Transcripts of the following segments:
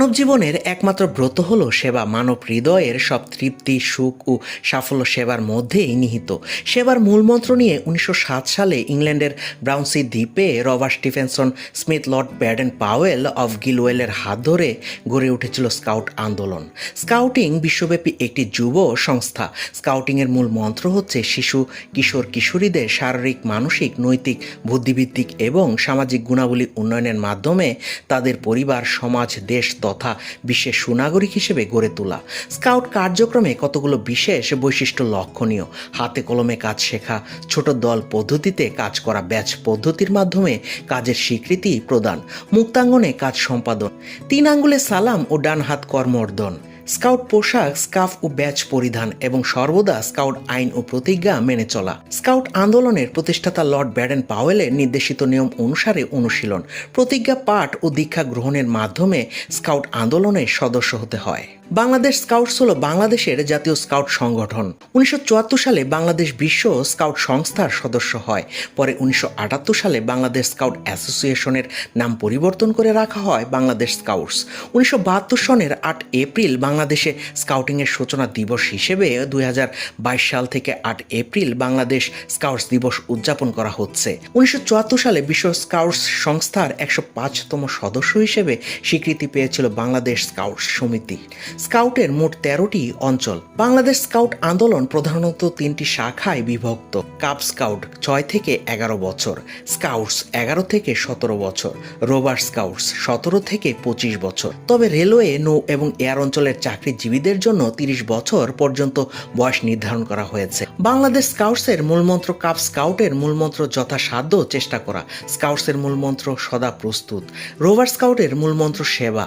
মানব জীবনের একমাত্র ব্রত হলো সেবা। মানব হৃদয়ের সব তৃপ্তি, সুখ ও সাফল্য সেবার মধ্যেই নিহিত। সেবার মূলমন্ত্র নিয়ে উনিশশো সাত সালে ইংল্যান্ডের ব্রাউনসি দ্বীপে Robert Stephenson Smyth Lord Baden Powell of গিলওয়েলের হাত ধরে গড়ে উঠেছিল স্কাউট আন্দোলন। স্কাউটিং বিশ্বব্যাপী একটি যুব সংস্থা। স্কাউটিংয়ের মূল মন্ত্র হচ্ছে শিশু, কিশোর, কিশোরীদের শারীরিক, মানসিক, নৈতিক বুদ্ধিভিত্তিক এবং সামাজিক গুণাবলী উন্নয়নের মাধ্যমে তাদের পরিবার, সমাজ, দেশ তথা বিশ্বের সুনাগরিক হিসেবে গড়ে তোলা। স্কাউট কার্যক্রমে কতগুলো বিশেষ বৈশিষ্ট্য লক্ষণীয়? হাতে কলমে কাজ শেখা, ছোট দল পদ্ধতিতে কাজ করা ব্যাচ পদ্ধতির মাধ্যমে কাজের স্বীকৃতি প্রদান, মুক্তাঙ্গনে কাজ সম্পাদন, তিন আঙ্গুলে সালাম ও ডান হাত কর্মর্দন স্কাউট পোশাক, স্কাফ ও ব্যাচ পরিধান এবং সর্বদা স্কাউট আইন ও প্রতিজ্ঞা মেনে চলা। স্কাউট আন্দোলনের প্রতিষ্ঠাতা লর্ড ব্যাডেন পাওয়েলের নির্দেশিত নিয়ম অনুসারে অনুশীলন, প্রতিজ্ঞা পাঠ ও দীক্ষা গ্রহণের মাধ্যমে স্কাউট আন্দোলনের সদস্য হতে হয়। বাংলাদেশ স্কাউটস হল বাংলাদেশের জাতীয় স্কাউট সংগঠন। উনিশশো চুয়াত্তর সালে বাংলাদেশ বিশ্ব স্কাউট সংস্থার সদস্য হয়। পরে উনিশশো আটাত্তর সালে বাংলাদেশ স্কাউট অ্যাসোসিয়েশনের নাম পরিবর্তন করে রাখা হয় বাংলাদেশ স্কাউটস। উনিশশো বাহাত্তর সনের আট এপ্রিল বাংলাদেশে স্কাউটিংয়ের সূচনা দিবস হিসেবে দুই হাজার বাইশ সাল থেকে আট এপ্রিল বাংলাদেশ স্কাউটস দিবস উদযাপন করা হচ্ছে। উনিশশো চুয়াত্তর সালে বিশ্ব স্কাউটস সংস্থার একশো পাঁচতম সদস্য হিসেবে স্বীকৃতি পেয়েছিল বাংলাদেশ স্কাউটস সমিতি। স্কাউটের মোট তেরোটি অঞ্চল। বাংলাদেশ স্কাউট আন্দোলন প্রধানত তিনটি শাখায় বিভক্ত। কাপ স্কাউট ছয় থেকে এগারো বছর, স্কাউটস এগারো থেকে সতেরো বছর রোবার স্কাউটস সতেরো থেকে পঁচিশ বছর। তবে রেলওয়ে, নৌ এবং এয়ার অঞ্চলের চাকরিজীবীদের জন্য তিরিশ বছর পর্যন্ত বয়স নির্ধারণ করা হয়েছে। বাংলাদেশ স্কাউটসের মূলমন্ত্র কাপ স্কাউটের মূলমন্ত্র যথাসাধ্য চেষ্টা করা। স্কাউটসের মূলমন্ত্র সদা প্রস্তুত। রোভার স্কাউটের মূলমন্ত্র সেবা।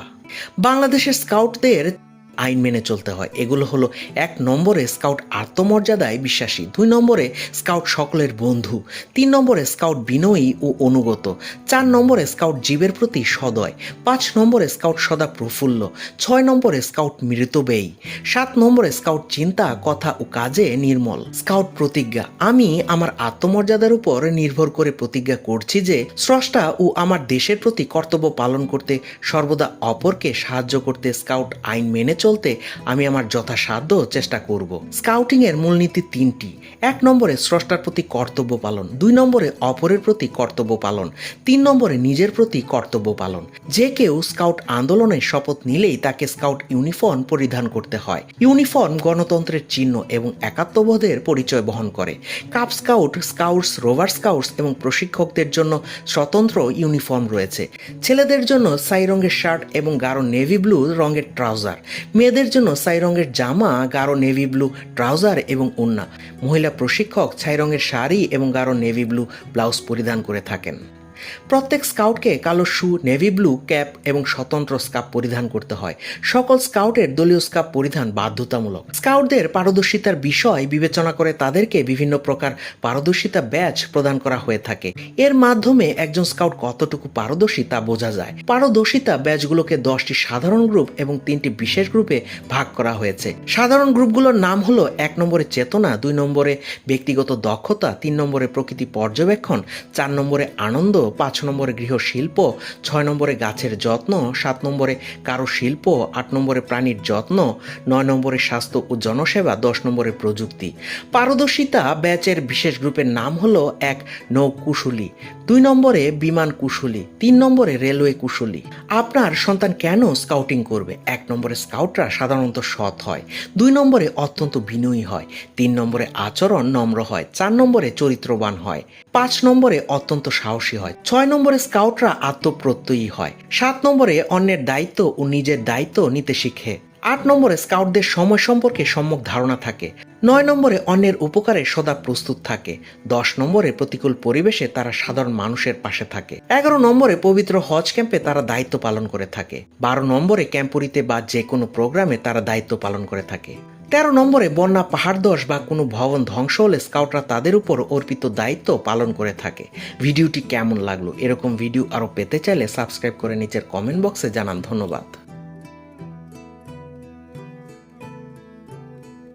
বাংলাদেশের স্কাউটদের আইন মেনে চলতে হয়। এগুলো হলো এক নম্বরে স্কাউট আত্মমর্যাদায় বিশ্বাসী, দুই নম্বরে স্কাউট সকলের বন্ধু, তিন নম্বরে স্কাউট বিনয়ী ও অনুগত, চার নম্বরে স্কাউট জীবের প্রতি সদয়, পাঁচ নম্বরে স্কাউট সদা প্রফুল্ল, ছয় নম্বরে স্কাউট মৃত মৃতব্যয়ী সাত নম্বরে স্কাউট চিন্তা, কথা ও কাজে নির্মল। স্কাউট প্রতিজ্ঞা, আমি আমার আত্মমর্যাদার উপর নির্ভর করে প্রতিজ্ঞা করছি যে স্রষ্টা ও আমার দেশের প্রতি কর্তব্য পালন করতে সর্বদা অপরকে সাহায্য করতে স্কাউট আইন মেনে চলতে আমি আমার যথাসাধ্য চেষ্টা করব। স্কাউটিং এর মূলনীতি তিনটি। এক নম্বরে স্রষ্টার প্রতি কর্তব্য পালন, দুই নম্বরে অপরের প্রতি কর্তব্য পালন, তিন নম্বরে নিজের প্রতি কর্তব্য পালন। যে কেউ স্কাউট আন্দোলনের শপথ নিলেই তাকে স্কাউট ইউনিফর্ম পরিধান করতে হয়। ইউনিফর্ম গণতন্ত্রের চিহ্ন এবং একাত্মবোধের পরিচয় বহন করে। Cub scout, scouts, rover scouts এবং প্রশিক্ষকদের জন্য স্বতন্ত্র ইউনিফর্ম রয়েছে। ছেলেদের জন্য সাই রঙের শার্ট এবং গাঢ় নেভি ব্লু রঙের ট্রাউজার। মেয়েদের জন্য ছাই রঙের জামা, গাঢ় নেভি ব্লু ট্রাউজার এবং ওন্না মহিলা প্রশিক্ষক ছাই রঙের শাড়ি এবং গাঢ় নেভি ব্লু ব্লাউজ পরিধান করে থাকেন। প্রত্যেক স্কাউটকে কালো শু, নেভি ব্লু, ক্যাপ এবং স্বতন্ত্র স্কাপ পরিধান করতে হয়। সকল স্কাউটের দলীয় স্কাপ পরিধান বাধ্যতামূলক। স্কাউটদের পারদর্শিতার বিষয় বিবেচনা করে তাদেরকে বিভিন্ন প্রকার পারদর্শিতা ব্যাচ প্রদান করা হয়ে থাকে। এর মাধ্যমে একজন স্কাউট কতটুকু পারদর্শী তা বোঝা যায়। পারদর্শিতা ব্যাচগুলোকে দশটি সাধারণ গ্রুপ এবং তিনটি বিশেষ গ্রুপে ভাগ করা হয়েছে। সাধারণ গ্রুপগুলোর নাম হলো এক নম্বরে চেতনা, দুই নম্বরে ব্যক্তিগত দক্ষতা, তিন নম্বরে প্রকৃতি পর্যবেক্ষণ, চার নম্বরে আনন্দ পাঁচ নম্বরে গৃহশিল্প, ছয় নম্বরে গাছের যত্ন, সাত নম্বরে কারও শিল্প আট নম্বরে প্রাণীর যত্ন, নয় নম্বরে স্বাস্থ্য ও জনসেবা, দশ নম্বরে প্রযুক্তি। পারদর্শিতা ব্যাচের বিশেষ গ্রুপের নাম হলো এক নৌ কুশলী দুই নম্বরে বিমান কুশলী, তিন নম্বরে রেলওয়ে কুশলী। আপনার সন্তান কেন স্কাউটিং করবে? এক নম্বরে স্কাউটরা সাধারণত সৎ হয়, দুই নম্বরে অত্যন্ত বিনয়ী হয়, তিন নম্বরে আচরণ নম্র হয়, চার নম্বরে চরিত্রবান হয়। পাঁচ নম্বরে অত্যন্ত সাহসী হয়, ছয় নম্বরে স্কাউটরা আত্মপ্রত্যয়ী হয়, সাত নম্বরে অন্যের দায়িত্ব ও নিজের দায়িত্ব নিতে শিখে, আট নম্বরে স্কাউটদের সময় সম্পর্কে সম্যক ধারণা থাকে, নয় নম্বরে অন্যের উপকারে সদা প্রস্তুত থাকে, দশ নম্বরে প্রতিকূল পরিবেশে তারা সাধারণ মানুষের পাশে থাকে, এগারো নম্বরে পবিত্র হজ ক্যাম্পে তারা দায়িত্ব পালন করে থাকে, বারো নম্বরে ক্যাম্পুরিতে বা যে কোনো প্রোগ্রামে তারা দায়িত্ব পালন করে থাকে। তেরো নম্বরে বন্যা পাহাড় দশ বা কোনো ভবন ধ্বংস হলে স্কাউটরা তাদের উপর অর্পিত দায়িত্ব পালন করে থাকে। ভিডিওটি কেমন লাগল এরকম ভিডিও আরও পেতে চাইলে সাবস্ক্রাইব করে নিচের কমেন্ট বক্সে জানান ধন্যবাদ।